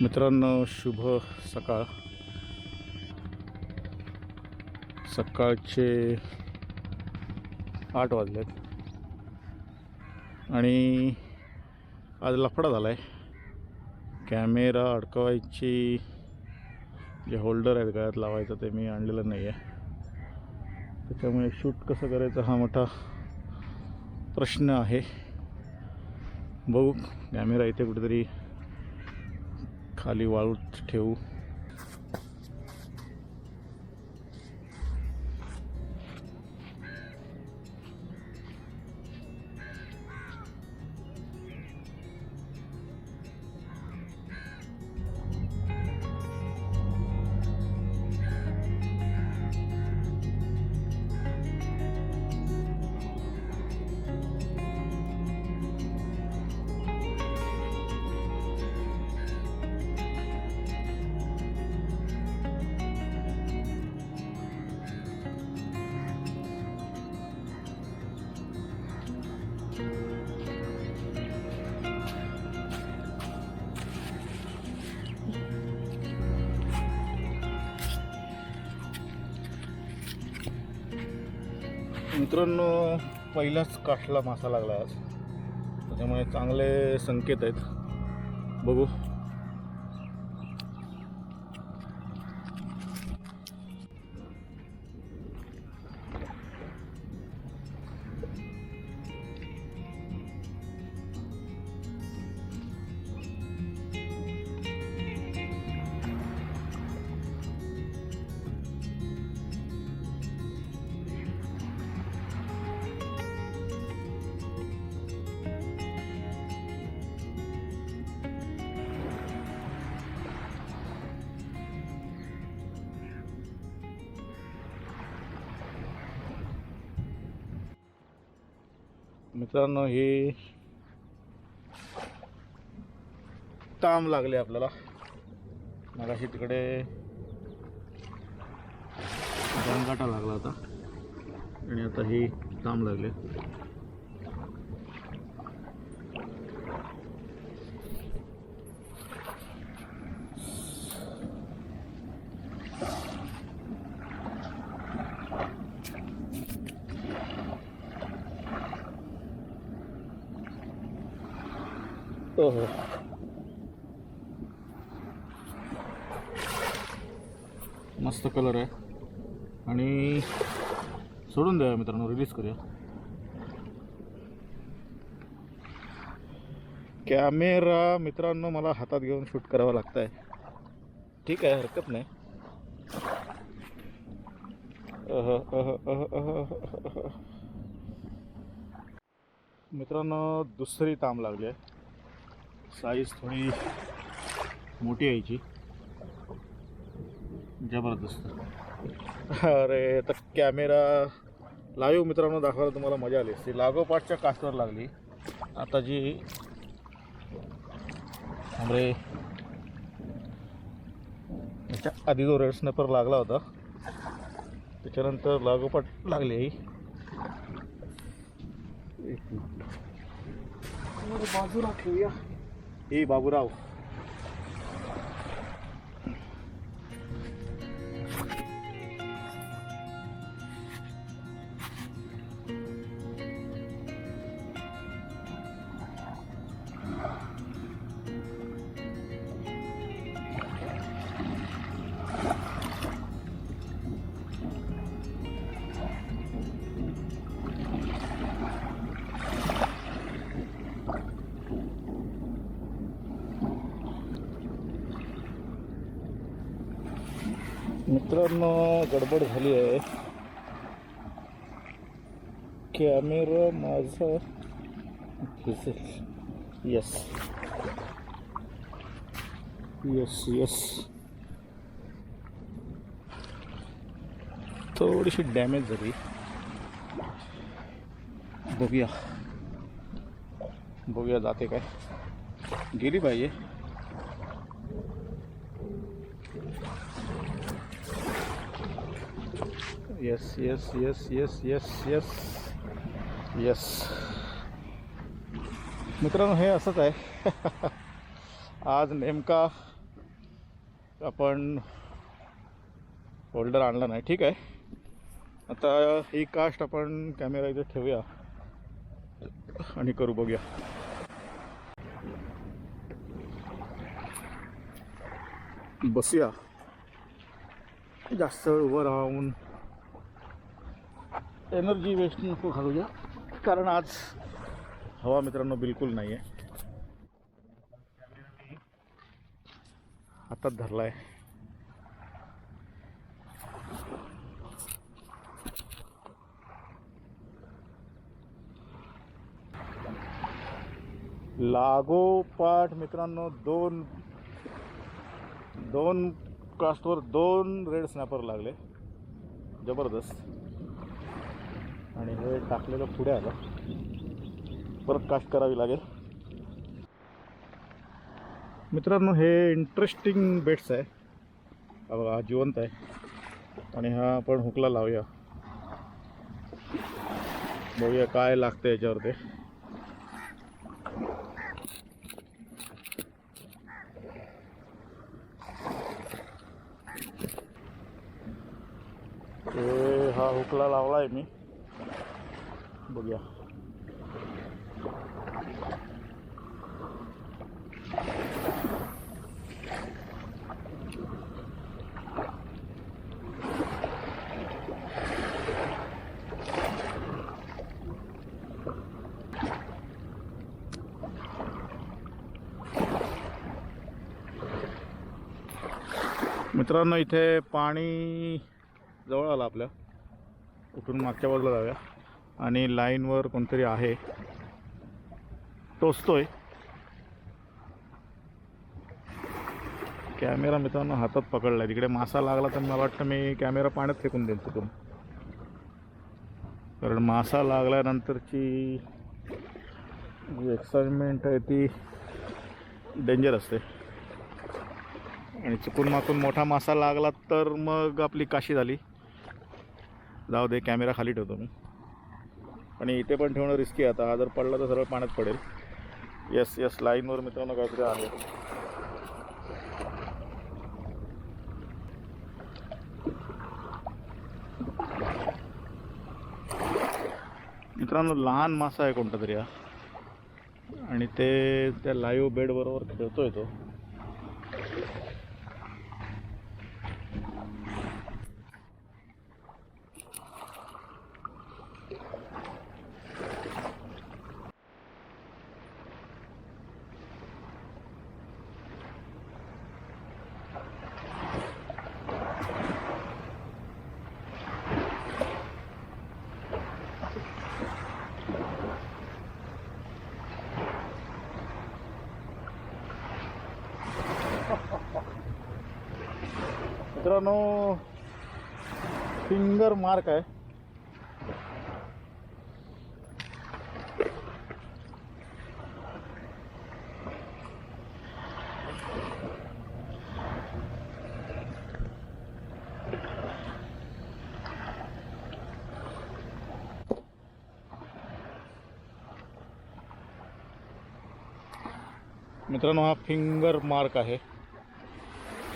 मित्रांनो शुभ सकाळ. सकाळचे आठ वाजलेत. आणि आज लफडा झाला आहे कॅमेरा अडकवायची जे होल्डर आहेत गळ्यात लावायचं ते मी आणलेलं नाही आहे त्याच्यामुळे शूट कसं करायचं हा मोठा प्रश्न आहे. बघू कॅमेरा इथे कुठेतरी खाली वाळूत ठेवू. मित्रांनो पहिलाच काठला मासा लागला आज. त्याच्यामुळे चांगले संकेत आहेत. बघू. मित्रांनो हे ताम लागले आपल्याला. मगाशी तिकडे गंगाटा लागला होता. आणि आता हे ताम लागले. ओहो मस्त कलर आहे. आणि सोडून द्या मित्रांनो रिलीज करूया. कॅमेरा मित्रांनो मला हातात घेऊन शूट करावं लागत आहे ठीक आहे हरकत नाही. मित्रांनो दुसरी ताम लागली आहे. साईज थोडी मोठी यायची. जबरदस्त. अरे तर कॅमेरा लाईव्ह मित्रांनो दाखवायला तुम्हाला मजा आली असती. लागोपाठच्या कास्टवर लागली. आता जी हमरे याच्या आधी जो रेड स्नॅपर लागला होता त्याच्यानंतर लागोपाठ लागली ही एक मिनिट. अरे बाजूला मित्रांनो, गडबड आहे. कॅमेरा माझा येस येस येस थोडीशी डॅमेज झाली. बघूया. बघूया जाते काय. गेली पाहिजे. Yes yes yes yes yes yes yes मित्रांनो हे असंच आहे. आज नेमका आपण होल्डर आणला नाही. ठीक आहे. आता ही कास्ट आपण कॅमेरा इथे ठेवूया. आणि करू बघूया. बसूया. जास्त उभं राहून एनर्जी वेस्ट नको घालूया कारण आज हवा मित्रांनो बिलकुल नाही आहे हातात धरला आहे लागोपाठ मित्रांनो दोन दोन कास्टवर दोन रेड स्नॅपर लागले. जबरदस्त. आणि हे टाकलेलं पुढे आलं परत कास्ट करावी लागेल. मित्रांनो हे इंटरेस्टिंग बेट्स आहे. बघा हा जिवंत आहे. आणि हा आपण हुकला लावूया. बघूया काय लागतं याच्यावर ते हा हुकला लावला आहे मी. बघूया. मित्रांनो इथे पाणी जवळ आलं आपल्या. उठून मागच्या बाजूला जाऊया. आणि लाईनवर कोणतरी आहे. टोचतोय. कॅमेरा मित्रांनो हातात पकडला तिकडे मासा लागला तर मला वाटतं मी कॅमेरा पाण्यात फेकून देईन तिथून कारण मासा लागल्यानंतरची जी एक्साइटमेंट आहे ती डेंजर असते. आणि चुकून माकून मोठा मासा लागला तर मग आपली काशी झाली. जाऊ दे कॅमेरा खाली ठेवतो मी. आणि इथे पण ठेवणं रिस्की आता. हा जर पडला तर सरळ पाण्यात पडेल. येस येस लाईनवर मित्रांनो काहीतरी आहे. मित्रांनो लहान मासा आहे कोणता तरी हा. आणि ते त्या लाईव्ह बेड बरोबर खेळतोय तो. मित्रांनो फिंगर मार्क आहे. मित्रांनो हा फिंगर मार्क आहे.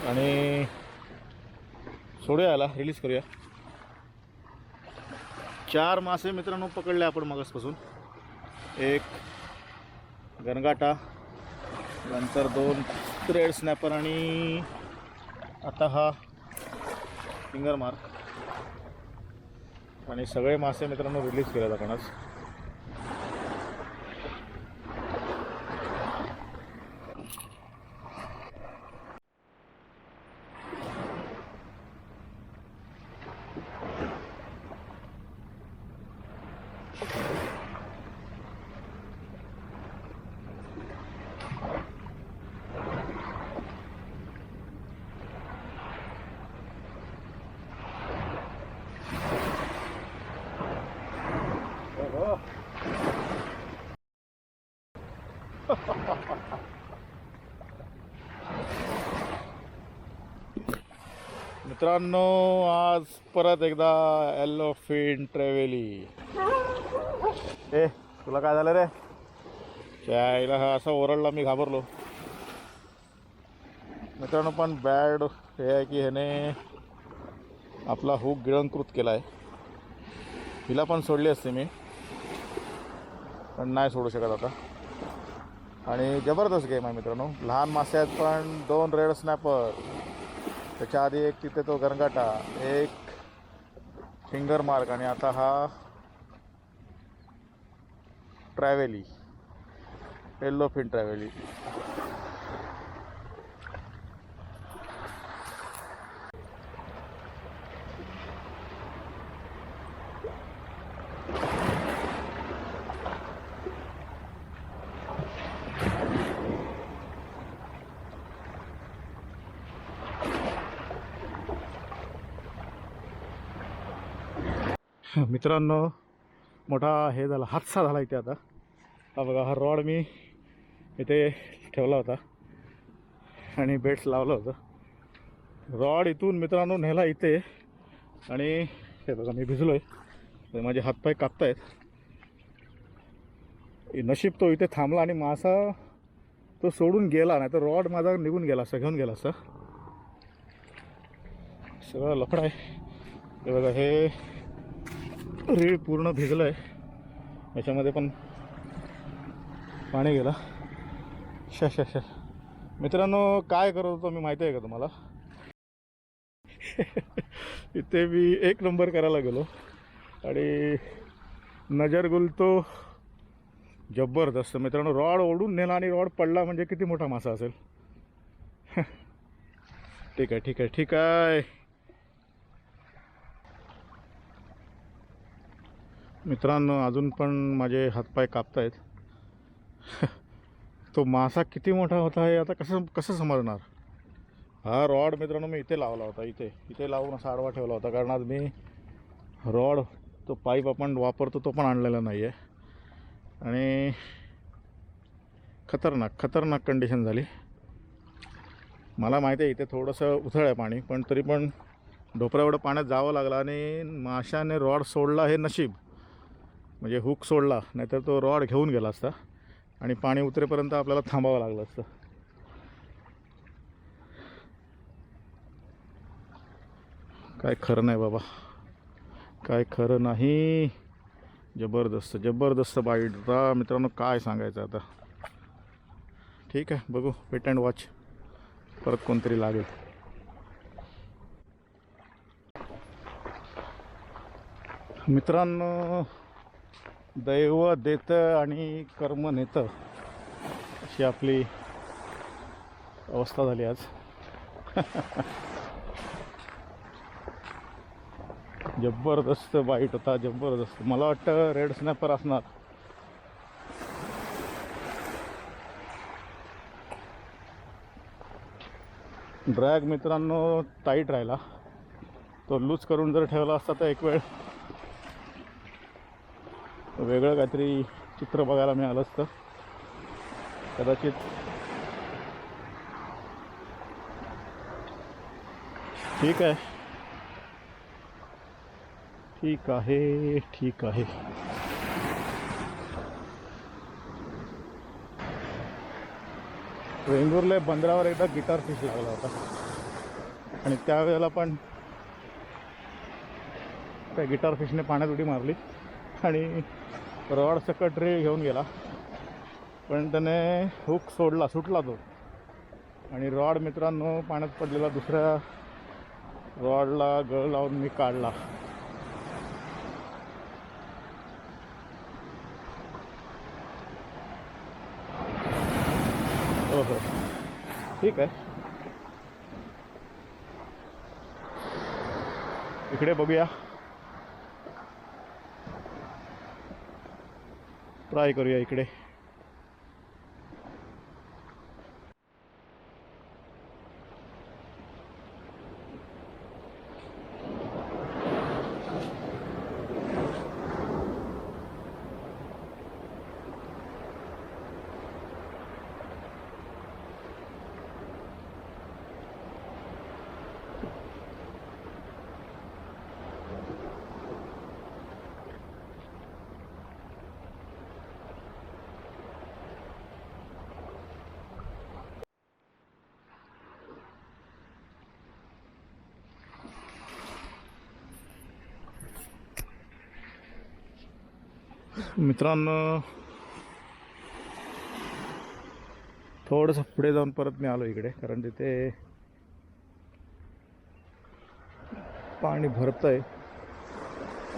आणि सोडूया याला रिलीज करूया. चार मासे मित्रांनो पकडले आपण मगसपासून. एक गणगाटा नंतर दोन रेड स्नॅपर आणि आता हा फिंगर मार्क आणि सगळे मासे मित्रांनो रिलीज केले आपण आज मित्रांनो आज परत एकदा एलोफिन ट्रॅव्हली ए तुला काय झालं रे? त्या आईला हा असा ओरडला मी घाबरलो. मित्रांनो पण बॅड हे आहे की ह्याने आपला हुक गिळंकृत केला आहे हिला पण सोडली असते मी. पण नाही सोडू शकत आता. आणि जबरदस्त गेम आहे मित्रांनो. लहान मासे आहेत पण दोन रेड स्नॅपर त्याच्या आधी एक तिथे तो गरगाटा एक फिंगर मार्क आणि आता हा ट्रॅव्हली येल्लो फिन ट्रॅव्हली मित्रांनो मोठा हे झाला हादसा झाला इथे आता. हा बघा हा रॉड मी इथे ठेवला होता आणि बेट्स लावलं होतं. रॉड इथून मित्रांनो नेला इथे आणि हे बघा मी भिजलो आहे माझे हातपाय कापतायत. नशीब तो इथे थांबला आणि मासा तो सोडून गेला नाही तर रॉड माझा निघून गेला असता घेऊन गेला असता सगळं लफड आहे. हे बघा हे रेड पूर्ण भिजलं आहे याच्यामध्ये पण पाणी गेलं. शा शा शा. मित्रांनो काय करत होतो मी माहिती आहे का तुम्हाला? इथे मी एक नंबर करायला गेलो. आणि नजर गुलतो. जबरदस्त. मित्रांनो रॉड ओढून नेला आणि रॉड पडला म्हणजे किती मोठा मासा असेल. ठीक आहे ठीक आहे ठीक आहे. मित्रांनो अजून पण माझे हातपाय कापत आहेत तो मासा किती मोठा होता हे आता कसं कसं समजणार? हा रॉड मित्रांनो मी इथे लावला होता इथे. इथे लावून असा आडवा ठेवला होता कारण आज मी रॉड तो पाईप आपण वापरतो तो पण आणलेला नाही आहे आणि खतरनाक खतरनाक कंडिशन झाली. मला माहिती आहे इथे थोडंसं उथळ आहे पाणी पण तरी पण ढोपऱ्या एवढं पाण्यात जावं लागलं आणि माशाने रॉड सोडला हे नशीब. म्हणजे हुक सोडला नाहीतर तो रॉड घेऊन गेला असता. आणि पाणी उतरेपर्यंत आपल्याला थांबावं लागलं असतं. काय खरं नाही बाबा. काय खरं नाही. जबरदस्त जबरदस्त बाईट आता मित्रांनो काय सांगायचं आता? ठीक आहे बघू. वेट अँड वॉच परत कोणतरी लागेल. मित्रांनो दैव देतं आणि कर्म नेतं अशी आपली अवस्था झाली आज. जबरदस्त बाईट होता जबरदस्त. मला वाटतं रेड स्नॅपर असणार. ड्रॅग मित्रांनो टाईट राहिला. तो लूज करून जर ठेवला असता तर एक वेळ वेगळं काहीतरी चित्र बघायला मिळालं असतं. कदाचित ठीक आहे. ठीक आहे ठीक आहे. वेंगुर्ले बंदरावर एकदा गिटार फिश लागला होता. आणि त्यावेळेला पण त्या गिटार फिशने पाण्यात उडी मारली. आणि रॉड सकट रे घेऊन गेला. पण त्याने हुक सोडला सुटला तो. आणि रॉड मित्रांनो पाण्यात पडलेला दुसऱ्या रॉडला गळ लावून मी काढला. हो हो ठीक आहे. इकडे बघूया. ट्राय करूया इकडे. मित्रांनो थोडंसं पुढे जाऊन परत मी आलो इकडे कारण तिथे पाणी भरतं आहे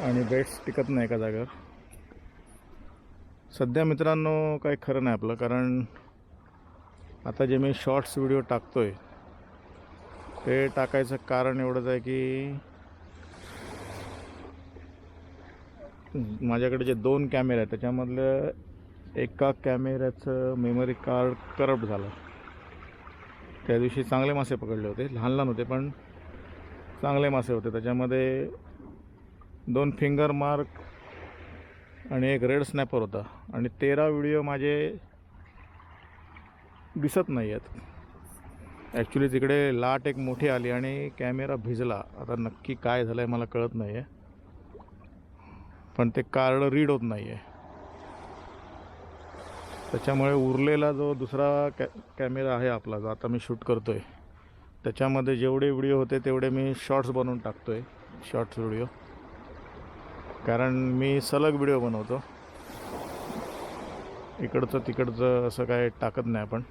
आणि बेड्स टिकत नाही एका जागेवर. सध्या मित्रांनो काही खरं नाही आपलं कारण आता जे मी शॉर्ट्स व्हिडिओ टाकतो आहे ते टाकायचं कारण एवढंच आहे की माझ्याकडे जे दोन कॅमेरे आहेत त्याच्यामधलं एका कॅमेऱ्याचं मेमरी कार्ड करप्ट झालं. त्या दिवशी चांगले मासे पकडले होते लहान लहान होते पण चांगले मासे होते. त्याच्यामध्ये दोन फिंगर मार्क आणि एक रेड स्नॅपर होता. आणि तेरा व्हिडिओ माझे दिसत नाही आहेत. ॲक्च्युली तिकडे लाट एक मोठी आली आणि कॅमेरा भिजला. आता नक्की काय झालं आहे मला कळत नाही आहे पण ते कार्ड रीड होत नाही आहे त्याच्यामुळे उरलेला जो दुसरा कॅ कॅमेरा आहे आपला जो आता मी शूट करतो आहे त्याच्यामध्ये जेवढे व्हिडिओ होते तेवढे मी शॉर्ट्स बनवून टाकतो आहे शॉर्ट्स व्हिडिओ. कारण मी सलग व्हिडिओ बनवतो. इकडचं तिकडचं असं काय टाकत नाही आपण.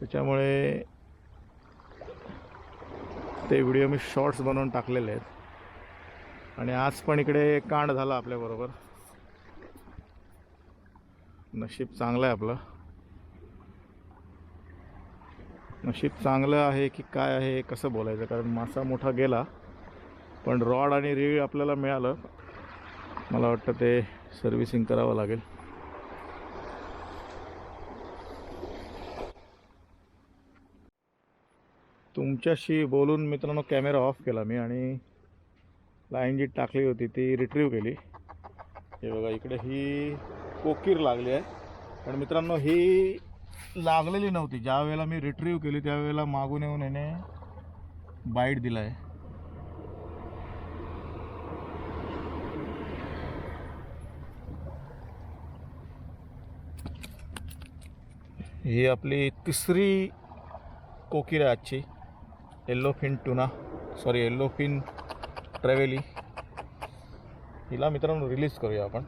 त्याच्यामुळे ते व्हिडिओ मी शॉर्ट्स बनवून टाकलेले आहेत. आणि आज पण इकडे कांड झाला आपल्याबरोबर नशीब चांगलं आहे आपलं. नशीब चांगलं आहे की काय आहे कसं बोलायचं? कारण मासा मोठा गेला पण रॉड आणि रीळ आपल्याला मिळालं. मला वाटतं ते सर्व्हिसिंग करावं लागेल. तुमच्याशी बोलून मित्रांनो कॅमेरा ऑफ केला मी आणि लाईन जी टाकली होती ती रिट्रीव केली. हे बघा इकडे ही कोकीर लागली आहे. पण मित्रांनो ही लागलेली नव्हती. ज्या वेळेला मी रिट्रीव केली त्यावेळेला मागून येऊन याने बाईट दिला आहे ही आपली तिसरी कोकीर आहे आजची. Yellow fin tuna sorry yellow fin trevally हिला मित्रांनो रिलीज करूया आपण.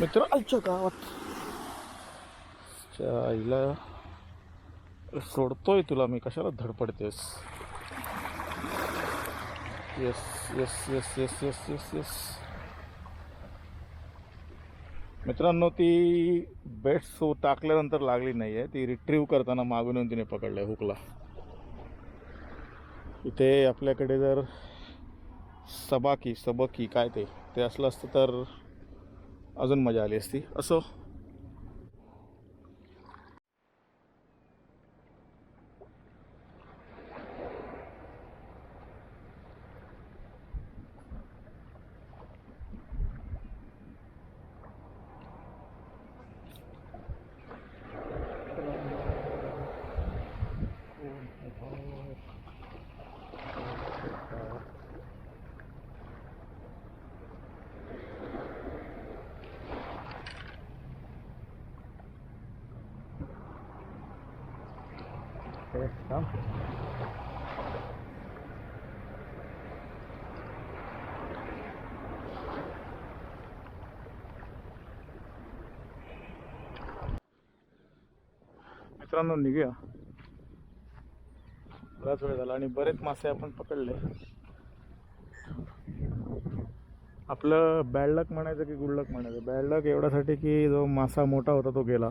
मित्र आमच्या गावात. आईला सोडतोय तुला मी कशाला धडपडतेस yes yes yes yes yes yes yes मित्रांनो ती बेट्स टाकल्यानंतर लागली नाही आहे ती रिट्रीव्ह करताना मागून येऊन तिने पकडलं आहे हुकला. इथे आपल्याकडे जर सबाकी सबकी काय ते ते असलं असतं तर अजून मजा आली असती. असो. मित्रांनो निघूया. बराच वेळ झाला आणि बरेच मासे आपण पकडले. आपलं बॅड लक म्हणायचं की गुड लक म्हणायचं? बॅड लक एवढ्यासाठी की जो मासा मोठा होता तो गेला.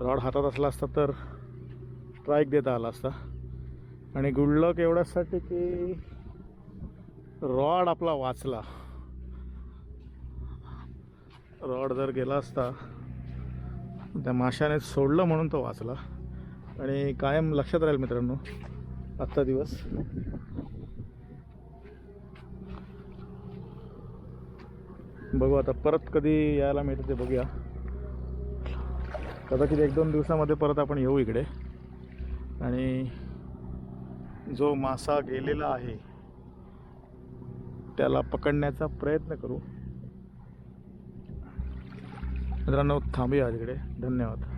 रॉड हातात असला असता तर स्ट्राईक देता आला असता. आणि गुडलक एवढ्यासाठी की रॉड आपला वाचला. रॉड जर गेला असता त्या माशाने सोडलं म्हणून तो वाचला. आणि कायम लक्षात राहील मित्रांनो आजचा दिवस. बघू आता परत कधी यायला मिळतं ते बघूया. कदाचित एक दोन दिवसामध्ये परत आपण येऊ इकडे. आणि जो मासा गेलेला आहे त्याला पकडण्याचा प्रयत्न करू. मित्रांनो थांबूया तिकडे धन्यवाद.